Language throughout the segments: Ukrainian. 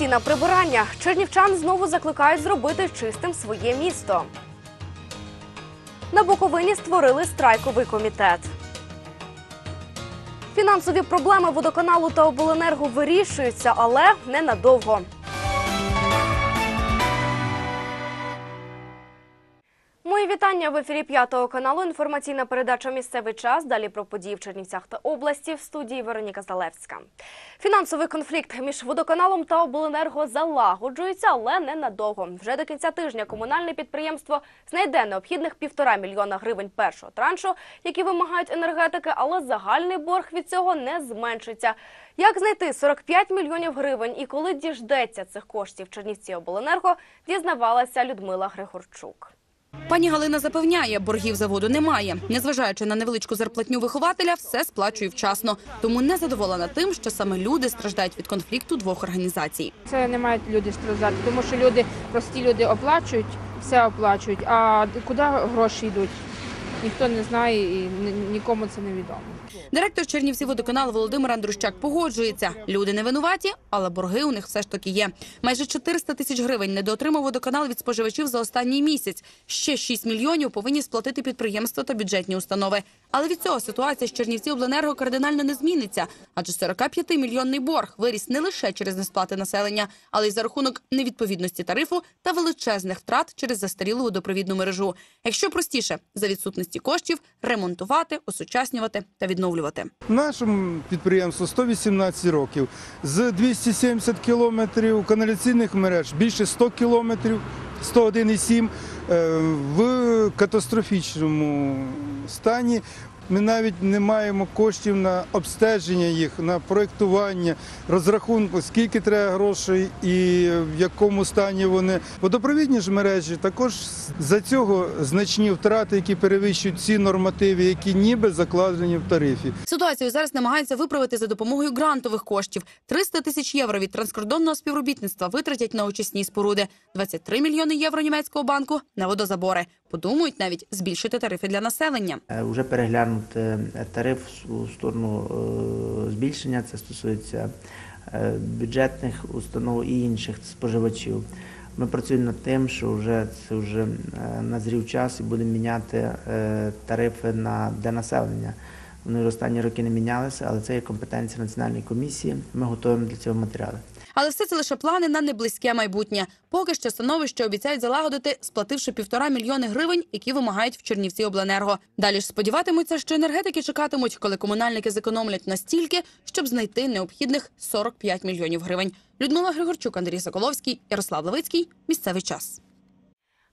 Традиційне прибирання. Чернівчан знову закликають зробити чистим своє місто. На Буковині створили страйковий комітет. Фінансові проблеми водоканалу та обленерго вирішуються, але ненадовго. Вітання в ефірі п'ятого каналу. Інформаційна передача Місцевий час. Далі про події в Чернівцях та області в студії Вероніка Залевська. Фінансовий конфлікт між водоканалом та обленерго залагоджується, але ненадовго. Вже до кінця тижня комунальне підприємство знайде необхідних півтора мільйона гривень першого траншу, які вимагають енергетики, але загальний борг від цього не зменшиться. Як знайти 45 мільйонів гривень і коли діждеться цих коштів Чернівці обленерго, дізнавалася Людмила Григорчук. Пані Галина запевняє, боргів заводу немає. Незважаючи на невеличку зарплатню вихователя, все сплачує вчасно. Тому не задоволена тим, що саме люди страждають від конфлікту двох організацій. Це не мають люди страждати, тому що люди, прості люди оплачують, все оплачують. А куди гроші йдуть? Ніхто не знає і ні- нікому це не відомо. Директор Чернівців водоканалу Володимир Андрущак погоджується. Люди не винуваті, але борги у них все ж таки є. Майже 400 тисяч гривень недоотримав водоканал від споживачів за останній місяць. Ще 6 мільйонів повинні сплатити підприємства та бюджетні установи. Але від цього ситуація з Чернівців обленерго кардинально не зміниться. Адже 45-мільйонний борг виріс не лише через несплати населення, але й за рахунок невідповідності тарифу та величезних втрат через застарілу водопровідну мережу. Якщо простіше, за відсутності коштів ремонтувати, осучаснювати та відновлювати. Нашому підприємству 118 років. З 270 кілометрів каналіційних мереж більше 100 кілометрів, 101,7 е, в катастрофічному стані. Ми навіть не маємо коштів на обстеження їх, на проєктування, розрахунку, скільки треба грошей і в якому стані вони. Водопровідні ж мережі також за цього значні втрати, які перевищують ці нормативи, які ніби закладені в тарифі. Ситуацію зараз намагаються виправити за допомогою грантових коштів. 300 тисяч євро від транскордонного співробітництва витратять на очисні споруди, 23 мільйони євро німецького банку на водозабори. Подумають навіть збільшити тарифи для населення. Е, Вже переглянути е, тариф у сторону е, збільшення. Це стосується бюджетних установ і інших споживачів. Ми працюємо над тим, що вже це вже назрів час і будемо міняти тарифи на для населення. Вони в останні роки не мінялися, але це є компетенція національної комісії. Ми готуємо для цього матеріали. Але все це лише плани на неблизьке майбутнє. Поки що становище обіцяють залагодити, сплативши півтора мільйони гривень, які вимагають в Чернівці обленерго. Далі ж сподіватимуться, що енергетики чекатимуть, коли комунальники зекономлять настільки, щоб знайти необхідних 45 мільйонів гривень. Людмила Григорчук, Андрій Соколовський, Ярослав Левицький. Місцевий час.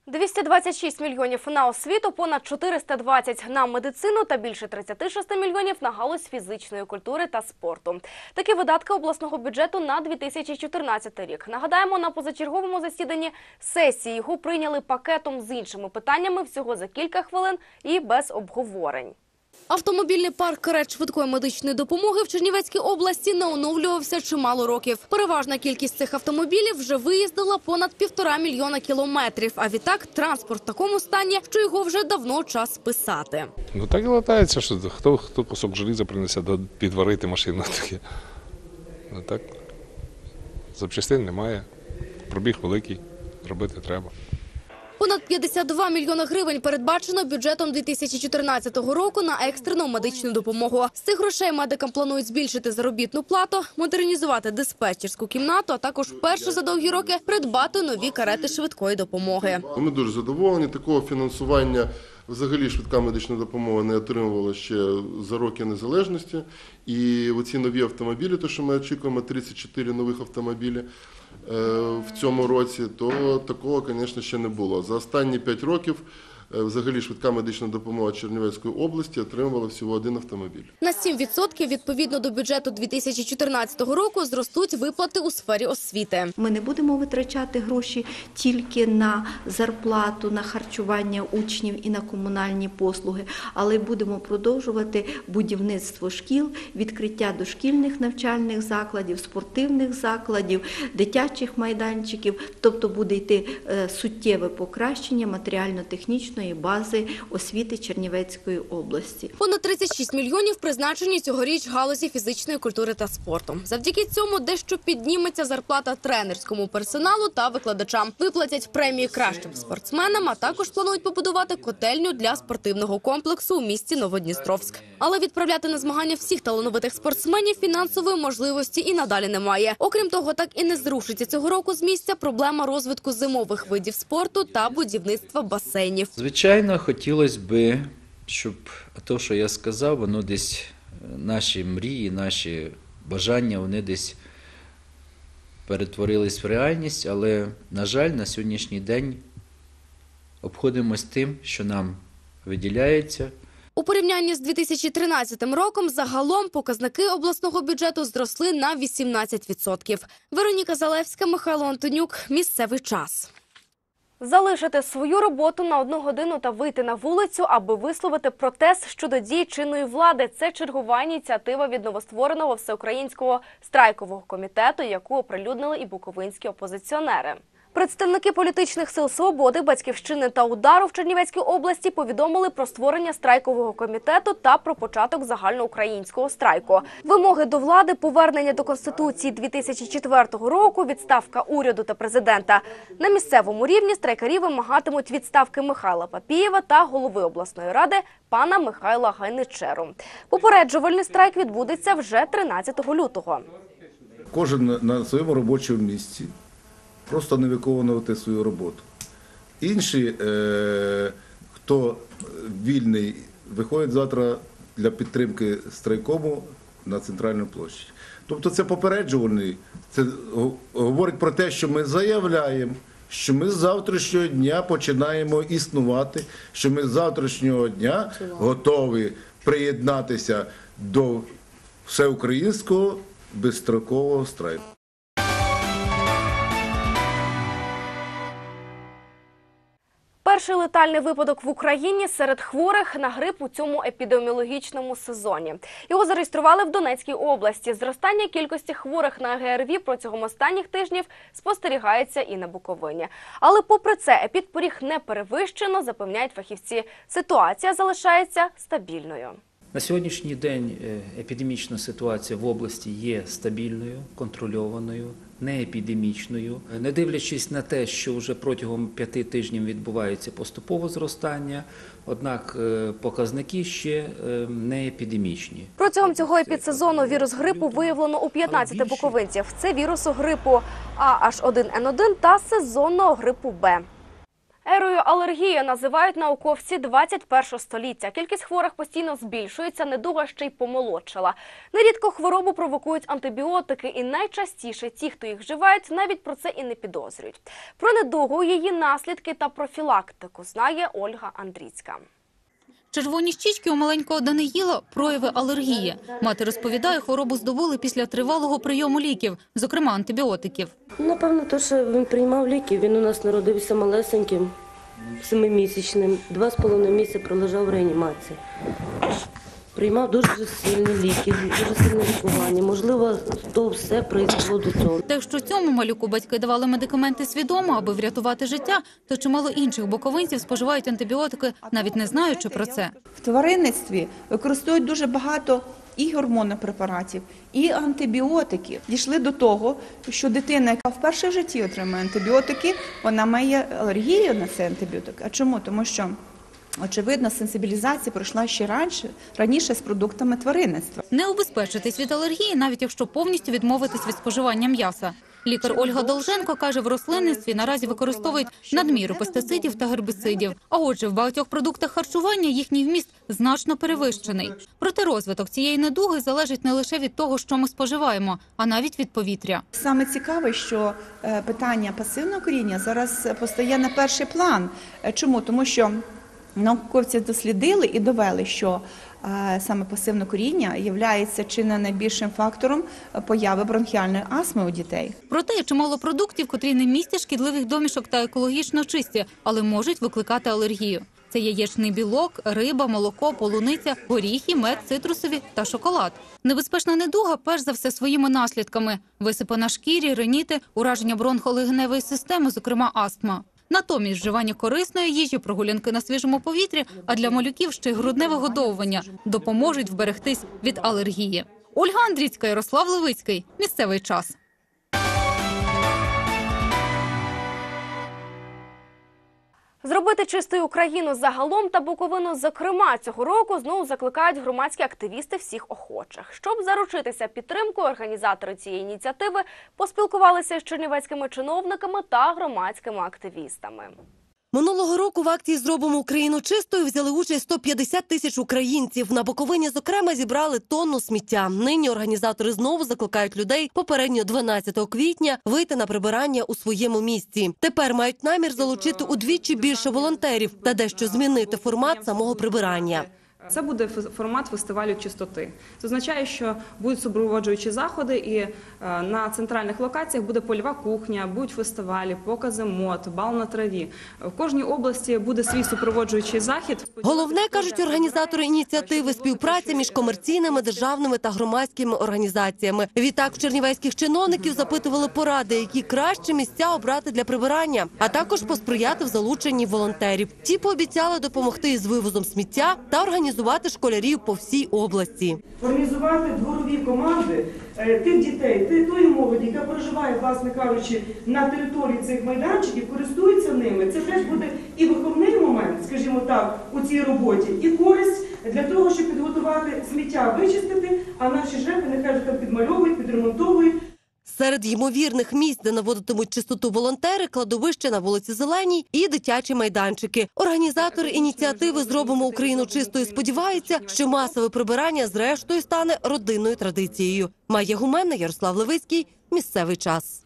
226 мільйонів на освіту, понад 420 на медицину та більше 36 мільйонів на галузь фізичної культури та спорту. Такі видатки обласного бюджету на 2014 рік. Нагадаємо, на позачерговому засіданні сесії його прийняли пакетом з іншими питаннями всього за кілька хвилин і без обговорень. Автомобільний парк карет швидкої медичної допомоги в Чернівецькій області не оновлювався чимало років. Переважна кількість цих автомобілів вже виїздила понад півтора мільйона кілометрів. А відтак транспорт в такому стані, що його вже давно час списати. Ну так і латається, що хто, хто кусок желіза принесе підварити машину таке. Ну так. Запчастин немає. Пробіг великий, робити треба. Понад 52 мільйони гривень передбачено бюджетом 2014 року на екстрену медичну допомогу. З цих грошей медикам планують збільшити заробітну плату, модернізувати диспетчерську кімнату, а також вперше за довгі роки придбати нові карети швидкої допомоги. Ми дуже задоволені. Такого фінансування взагалі швидка медична допомога не отримувала ще за роки незалежності. І оці нові автомобілі, то що ми очікуємо, 34 нових автомобілі е, в цьому році, то такого, звісно, ще не було. За останні 5 років взагалі швидка медична допомога Чернівецької області отримувала всього один автомобіль. На 7% відповідно до бюджету 2014 року зростуть виплати у сфері освіти. Ми не будемо витрачати гроші тільки на зарплату, на харчування учнів і на комунальні послуги, але будемо продовжувати будівництво шкіл, відкриття дошкільних навчальних закладів, спортивних закладів, дитячих майданчиків. Тобто буде йти е, суттєве покращення матеріально-технічної фізичної бази освіти Чернівецької області. Понад 36 мільйонів призначені цьогоріч галузі фізичної культури та спорту. Завдяки цьому дещо підніметься зарплата тренерському персоналу та викладачам. Виплатять премії кращим спортсменам, а також планують побудувати котельню для спортивного комплексу у місті Новодністровськ. Але відправляти на змагання всіх талановитих спортсменів фінансової можливості і надалі немає. Окрім того, так і не зрушиться цього року з місця проблема розвитку зимових видів спорту та будівництва басейнів. Звичайно, хотілося б, щоб те, що я сказав, воно десь е, наші мрії, наші бажання, вони десь перетворились в реальність, але, на жаль, на сьогоднішній день обходимось тим, що нам виділяється. У порівнянні з 2013 роком загалом показники обласного бюджету зросли на 18%. Вероніка Залевська, Михайло Антонюк. Місцевий час. Залишити свою роботу на одну годину та вийти на вулицю, аби висловити протест щодо дій чинної влади. Це чергова ініціатива від новоствореного всеукраїнського страйкового комітету, яку оприлюднили і буковинські опозиціонери. Представники політичних сил свободи, батьківщини та удару в Чернівецькій області повідомили про створення страйкового комітету та про початок загальноукраїнського страйку. Вимоги до влади, повернення до конституції 2004 року, відставка уряду та президента. На місцевому рівні страйкарі вимагатимуть відставки Михайла Папієва та голови обласної ради пана Михайла Гайничеру. Попереджувальний страйк відбудеться вже 13 лютого. кожен на- своєму робочому місці, просто не виконувати свою роботу. Інші, е, хто вільний, виходять завтра для підтримки страйкому на центральну площадь. Тобто це попереджувальний, це говорить про те, що ми заявляємо, що ми з завтрашнього дня починаємо існувати, що ми з завтрашнього дня готові приєднатися до всеукраїнського безстрокового страйку. Перший летальний випадок в Україні серед хворих на грип у цьому епідеміологічному сезоні. Його зареєстрували в Донецькій області. Зростання кількості хворих на ГРВІ протягом останніх тижнів спостерігається і на Буковині. Але попри це, епідпоріг не перевищено, запевняють фахівці. Ситуація залишається стабільною. На сьогоднішній день е, епідемічна ситуація в області є стабільною, контрольованою, не епідемічною. Не дивлячись на те, що вже протягом п'яти тижнів відбувається поступове зростання, однак е, показники ще е, не епідемічні. Протягом цього епідсезону вірус грипу виявлено у 15 буковинців. Це вірусу грипу AH1N1 та сезонного грипу Б. Ерою алергії називають науковці 21 століття. Кількість хворих постійно збільшується, недуга ще й помолодшала. Нерідко хворобу провокують антибіотики, і найчастіше ті, хто їх вживають, навіть про це і не підозрюють. Про недугу, її наслідки та профілактику знає Ольга Андрійська. Червоні щічки у маленького Даниїла – прояви алергії. Мати розповідає, хворобу здобули після тривалого прийому ліків, зокрема антибіотиків. Напевно, то, що він приймав ліки. Він у нас народився малесеньким, семимісячним. Два з половиною місяця пролежав в реанімації. Приймав дуже сильні ліки, дуже сильне лікування. Можливо, то все призвело до цього. Та якщо цьому малюку батьки давали медикаменти свідомо, аби врятувати життя, то чимало інших боковинців споживають антибіотики, навіть не знаючи про це. В тваринництві використовують дуже багато і гормонопрепаратів, і антибіотиків. Дійшли до того, що дитина, яка вперше в житті отримує антибіотики, вона має алергію на цей антибіотик. А чому? Тому що очевидно сенсибілізація пройшла ще раніше, раніше з продуктами тваринництва. Не убезпечитись від алергії, навіть якщо повністю відмовитись від споживання м'яса. Лікар Ольга Долженко каже, в рослинництві наразі використовують надміру пестицидів та гербіцидів. А отже, в багатьох продуктах харчування їхній вміст значно перевищений. Проте розвиток цієї недуги залежить не лише від того, що ми споживаємо, а навіть від повітря. Саме цікаве, що е, питання пасивного коріння зараз постає на перший план. Е, Чому? Тому що науковці дослідили і довели, що е, саме пасивне коріння є чи не найбільшим фактором е, появи бронхіальної астми у дітей. Проте чимало продуктів, котрі не містять шкідливих домішок та екологічно чисті, але можуть викликати алергію. Це яєчний білок, риба, молоко, полуниця, горіхи, мед, цитрусові та шоколад. Небезпечна недуга, перш за все, своїми наслідками: висипи на шкірі, реніти, ураження бронхолегеневої системи, зокрема астма. Натомість вживання корисної їжі, прогулянки на свіжому повітрі, а для малюків ще й грудне вигодовування допоможуть вберегтись від алергії. Ольга Андрійська, Ярослав Левицький. Місцевий час. Зробити чистою Україну загалом та Буковину зокрема цього року знову закликають громадські активісти всіх охочих. Щоб заручитися підтримкою, організатори цієї ініціативи поспілкувалися з чернівецькими чиновниками та громадськими активістами. Минулого року в акції «Зробимо Україну чистою» взяли участь 150 тисяч українців. На Буковині, зокрема, зібрали тонну сміття. Нині організатори знову закликають людей попередньо 12 квітня вийти на прибирання у своєму місці. Тепер мають намір залучити удвічі більше волонтерів та дещо змінити формат самого прибирання. Це буде формат фестивалю чистоти. Це означає, що будуть супроводжуючі заходи, і е, на центральних локаціях буде польова кухня, будуть фестивалі, покази мод, бал на траві. В кожній області буде свій супроводжуючий захід. Головне кажуть організатори ініціативи співпраця між комерційними, державними та громадськими організаціями. Відтак в чернівецьких чиновників запитували поради, які кращі місця обрати для прибирання, а також посприяти в залученні волонтерів. Ті пообіцяли допомогти із вивозом сміття та організувати школярів по всій області. організувати дворові команди е, тих дітей, ти- тої молоді, яка проживає, власне кажучи, на території цих майданчиків, користується ними. Це теж буде і виховний момент, скажімо так, у цій роботі, і користь для того, щоб підготувати сміття, вичистити, а наші жепи нехай вже там підмальовують, підремонтовують. Серед ймовірних місць, де наводитимуть чистоту волонтери, кладовище на вулиці Зеленій і дитячі майданчики. Організатори ініціативи Зробимо Україну чистою. Сподіваються, що масове прибирання зрештою стане родинною традицією. Майя Гуменна, Ярослав Левицький. Місцевий час.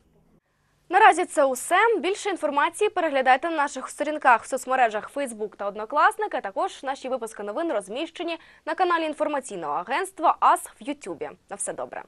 Наразі це усе. Більше інформації переглядайте на наших сторінках в соцмережах Facebook та Однокласники. Також наші випуски новин розміщені на каналі інформаційного агентства АС в Ютубі. На все добре.